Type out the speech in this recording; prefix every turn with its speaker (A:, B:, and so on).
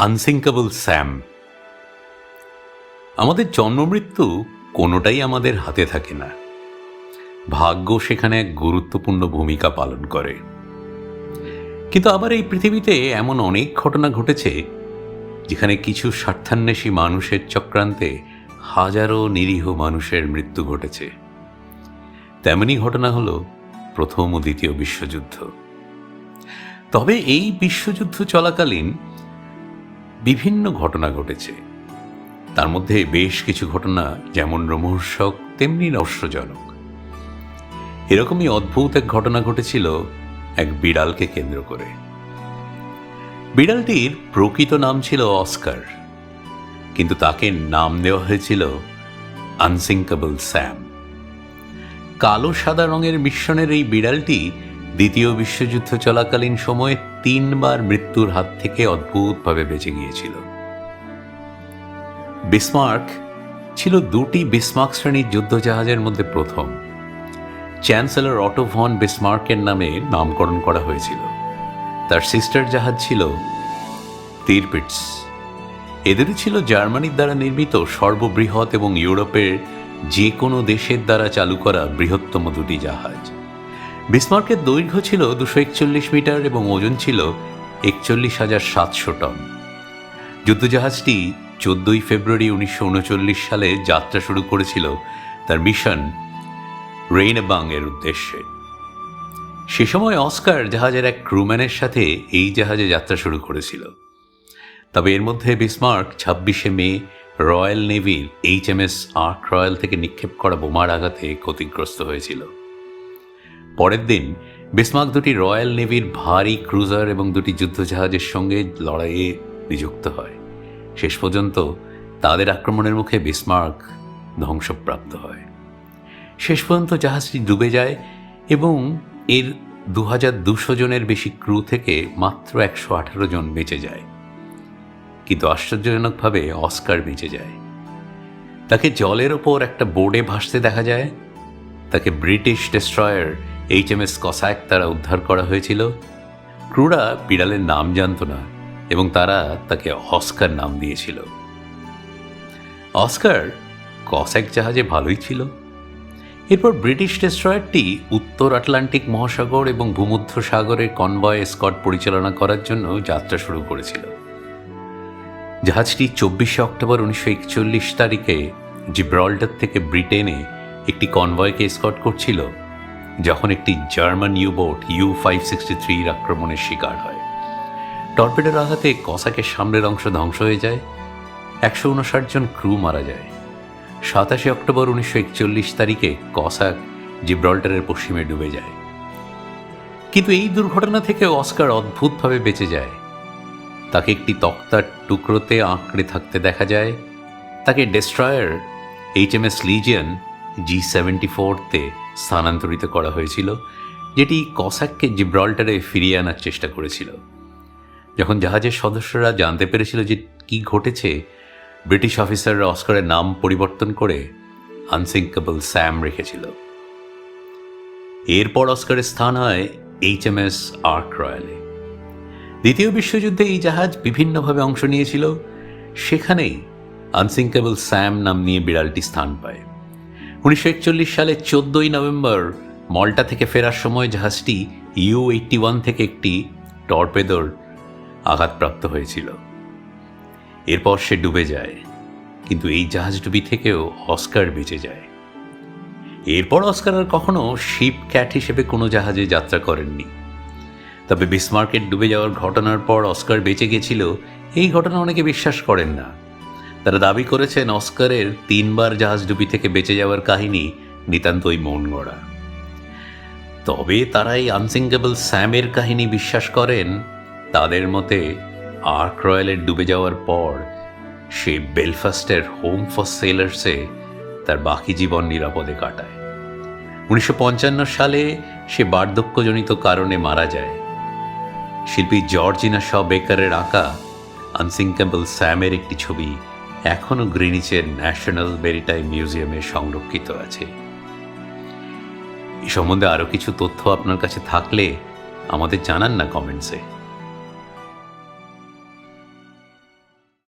A: Unsinkable Sam আমাদের জন্মমৃত্যু কোনোটাই আমাদের হাতে থাকে না। ভাগ্য সেখানে এক গুরুত্বপূর্ণ ভূমিকা পালন করে। কিন্তু আবার এই পৃথিবীতে এমন অনেক ঘটনা ঘটেছে, যেখানে কিছু স্বার্থান্বেষী মানুষের চক্রান্তে হাজারো নিরীহ মানুষের মৃত্যু ঘটেছে। তেমনি ঘটনা হলো প্রথম ও দ্বিতীয় বিশ্বযুদ্ধ। তবে এই বিশ্বযুদ্ধ চলাকালীন বিভিন্ন ঘটনা ঘটেছে। তার মধ্যে বেশ কিছু ঘটনা যেমন রোমহর্ষক, তেমনি রহস্যজনক। এরকমই অদ্ভুত এক ঘটনা ঘটেছিল এক বিড়ালকে কেন্দ্র করে। বিড়ালটির প্রকৃত নাম ছিল অস্কার, কিন্তু তাকে নাম দেওয়া হয়েছিল আনসিঙ্কেবল স্যাম। কালো সাদা রঙের মিশ্রণের এই বিড়ালটি দ্বিতীয় বিশ্বযুদ্ধ চলাকালীন সময়ে তিনবার মৃত্যুর হাত থেকে অদ্ভুতভাবে বেঁচে গিয়েছিল। বিসমার্ক ছিল দুটি বিসমার্ক শ্রেণির যুদ্ধজাহাজের মধ্যে প্রথম। চ্যান্সেলর অটো ভন বিসমার্কের নামে নামকরণ করা হয়েছিল। তার সিস্টার জাহাজ ছিল তীরপিটস। এদেরই ছিল জার্মানির দ্বারা নির্মিত সর্ববৃহৎ এবং ইউরোপের যে কোনো দেশের দ্বারা চালু করা বৃহত্তম দুটি জাহাজ। বিসমার্কের দৈর্ঘ্য ছিল দুশো একচল্লিশ মিটার এবং ওজন ছিল একচল্লিশ হাজার সাতশো টন। যুদ্ধজাহাজটি চোদ্দই ফেব্রুয়ারি উনিশশো উনচল্লিশ সালে যাত্রা শুরু করেছিল তার মিশন রেইনবাং এর উদ্দেশ্যে। সে সময় অস্কার জাহাজের এক ক্রুম্যানের সাথে এই জাহাজে যাত্রা শুরু করেছিল। তবে এর মধ্যে বিসমার্ক ছাব্বিশে May royal নেভির H M S Ark Royal থেকে নিক্ষেপ করা বোমার আঘাতে ক্ষতিগ্রস্ত হয়েছিল। পরের দিন বিসমার্ক দুটি রয়্যাল নেভির ভারী ক্রুজার এবং দুটি যুদ্ধজাহাজের সঙ্গে লড়াইয়ে নিযুক্ত হয়। শেষ পর্যন্ত তাদের আক্রমণের মুখে বিসমার্ক ধ্বংসপ্রাপ্ত হয়। শেষ পর্যন্ত জাহাজটি ডুবে যায় এবং এর দু হাজার দুশো জনের বেশি ক্রু থেকে মাত্র একশো আঠারো জন বেঁচে যায়। কিন্তু আশ্চর্যজনকভাবে অস্কার বেঁচে যায়। তাকে জলের ওপর একটা বোর্ডে ভাসতে দেখা যায়। তাকে British destroyer H M S Cossack তারা উদ্ধার করা হয়েছিল। ক্রুরা বিড়ালের নাম জানত না এবং তারা তাকে অস্কার নাম দিয়েছিল। অস্কার কসাক জাহাজে ভালোই ছিল। এরপর ব্রিটিশ ডেস্ট্রয়ারটি উত্তর আটলান্টিক মহাসাগর এবং ভূমধ্য সাগরের কনভয় স্কট পরিচালনা করার জন্য যাত্রা শুরু করেছিল। জাহাজটি চব্বিশে অক্টোবর উনিশশো একচল্লিশ তারিখে জিব্রল্টার থেকে ব্রিটেনে একটি কনভয়কে স্কট করছিল। যখন একটি German U-boat U five sixty থ্রির আক্রমণের শিকার হয়। টর্পেডোর আঘাতে কসাকের সামনের অংশ ধ্বংস হয়ে যায়। একশো উনষাট জন ক্রু মারা যায়। সাতাশে অক্টোবর উনিশশো একচল্লিশ তারিখে কসাক জিব্রল্টারের পশ্চিমে ডুবে যায়। কিন্তু এই দুর্ঘটনা থেকে অস্কার অদ্ভুতভাবে বেঁচে যায়। তাকে একটি তক্তার টুকরোতে আঁকড়ে থাকতে দেখা যায়। তাকে destroyer H M S Legion G seventy ফোরতে স্থানান্তরিত করা হয়েছিল, যেটি কসাককে জিব্রল্টারে ফিরিয়ে আনার চেষ্টা করেছিল। যখন জাহাজের সদস্যরা জানতে পেরেছিল যে কি ঘটেছে, ব্রিটিশ অফিসাররা অস্কারের নাম পরিবর্তন করে আনসিঙ্কেবল স্যাম রেখেছিল। এরপর অস্কারের স্থান হয় এইচ এম এস আর্ক রয়্যালে। দ্বিতীয় বিশ্বযুদ্ধে এই জাহাজ বিভিন্নভাবে অংশ নিয়েছিল, সেখানেই আনসিঙ্কেবল স্যাম নাম নিয়ে বিড়ালটি স্থান পায়। উনিশশো একচল্লিশ সালে চোদ্দই নভেম্বর মল্টা থেকে ফেরার সময় জাহাজটি ইউ এইটটি ওয়ান থেকে একটি টর্পেদোর আঘাতপ্রাপ্ত হয়েছিল। এরপর সে ডুবে যায়, কিন্তু এই জাহাজডুবি থেকেও অস্কার বেঁচে যায়। এরপর অস্কার আর কখনো শিপ ক্যাট হিসেবে কোনো জাহাজে যাত্রা করেননি। তবে বিসমার্কেট ডুবে যাওয়ার ঘটনার পর অস্কার বেঁচে গেছিল, এই ঘটনা অনেকে বিশ্বাস করেন না। তারা দাবি করেছেন অস্কারের তিনবার জাহাজ ডুবি থেকে বেঁচে যাওয়ার কাহিনী নিতান্তই মন গড়া। তবে তারা এই আনসিঙ্কেবল স্যামের কাহিনী বিশ্বাস করেন, তাদের মতে আর্ক রয়্যালের ডুবে যাওয়ার পর সে বেলফাস্টের হোম ফর সেলার্সে তার বাকি জীবন নিরাপদে কাটায়। উনিশশো পঞ্চান্ন সালে সে বার্ধক্যজনিত কারণে মারা যায়। শিল্পী জর্জিনা শ বেকারের আঁকা আনসিঙ্কেবল স্যামের একটি ছবি এখনও গ্রিনিচের ন্যাশনাল মেরিটাইম মিউজিয়ামে সংরক্ষিত আছে। এ সম্বন্ধে আরও কিছু তথ্য আপনার কাছে থাকলে আমাদের জানান না কমেন্টসে।